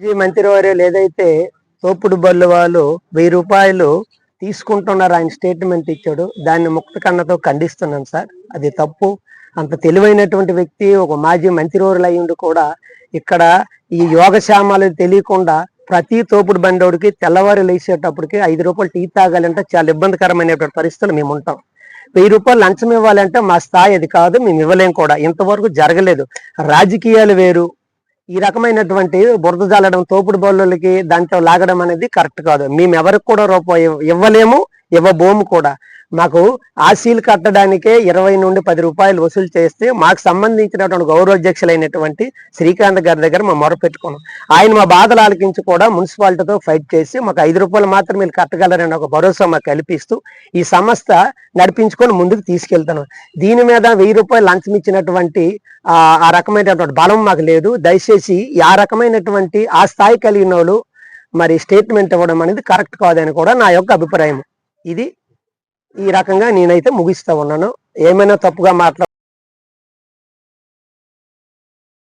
మాజీ మంత్రివారు లేదైతే తోపుడు బళ్ళు వాళ్ళు వెయ్యి రూపాయలు తీసుకుంటున్నారు ఆయన స్టేట్మెంట్ ఇచ్చాడు దాన్ని ముక్త కన్నతో ఖండిస్తున్నాను సార్. అది తప్పు. అంత తెలివైనటువంటి వ్యక్తి ఒక మాజీ మంత్రివర్యులు అయ్యిండు కూడా ఇక్కడ ఈ యోగశామాలు తెలియకుండా ప్రతి తోపుడు బండోడికి తెల్లవారు లేచేటప్పటికి ఐదు రూపాయలు టీ తాగాలంటే చాలా ఇబ్బందికరమైనటువంటి పరిస్థితులు మేము ఉంటాం. వెయ్యి రూపాయలు లంచం ఇవ్వాలంటే మా స్థాయి అది కాదు మేము ఇవ్వలేం కూడా. ఇంతవరకు జరగలేదు. రాజకీయాలు వేరు ఈ రకమైనటువంటి బురద జాలడం తోపుడు బౌలర్లకి దాంట్లో లాగడం అనేది కరెక్ట్ కాదు. మేము ఎవరికి కూడా రూపాయి ఇవ్వలేము. ఇవ్వబోము కూడా. మాకు ఆశీలు కట్టడానికే ఇరవై నుండి పది రూపాయలు వసూలు చేస్తే మాకు సంబంధించినటువంటి గౌరవాధ్యక్షులైనటువంటి శ్రీకాంత్ గారి దగ్గర మేము మొరపెట్టుకున్నాం ఆయన మా బాధలు ఆలకించి కూడా మున్సిపాలిటీతో ఫైట్ చేసి మాకు ఐదు రూపాయలు మాత్రం మీరు కట్టగలరని ఒక భరోసా మాకు కల్పిస్తూ ఈ సంస్థ నడిపించుకొని ముందుకు తీసుకెళ్తున్నాం. దీని మీద వెయ్యి రూపాయలు లంచం ఇచ్చినటువంటి ఆ ఆ రకమైనటువంటి బలం మాకు లేదు. దయచేసి ఆ రకమైనటువంటి ఆ స్థాయి కలిగిన వాళ్ళు మరి స్టేట్మెంట్ ఇవ్వడం అనేది కరెక్ట్ కాదని కూడా నా యొక్క అభిప్రాయం. ఇది ఈ రకంగా నేనైతే ముగిస్తా ఉన్నాను. ఏమైనా తప్పుగా మాట్లా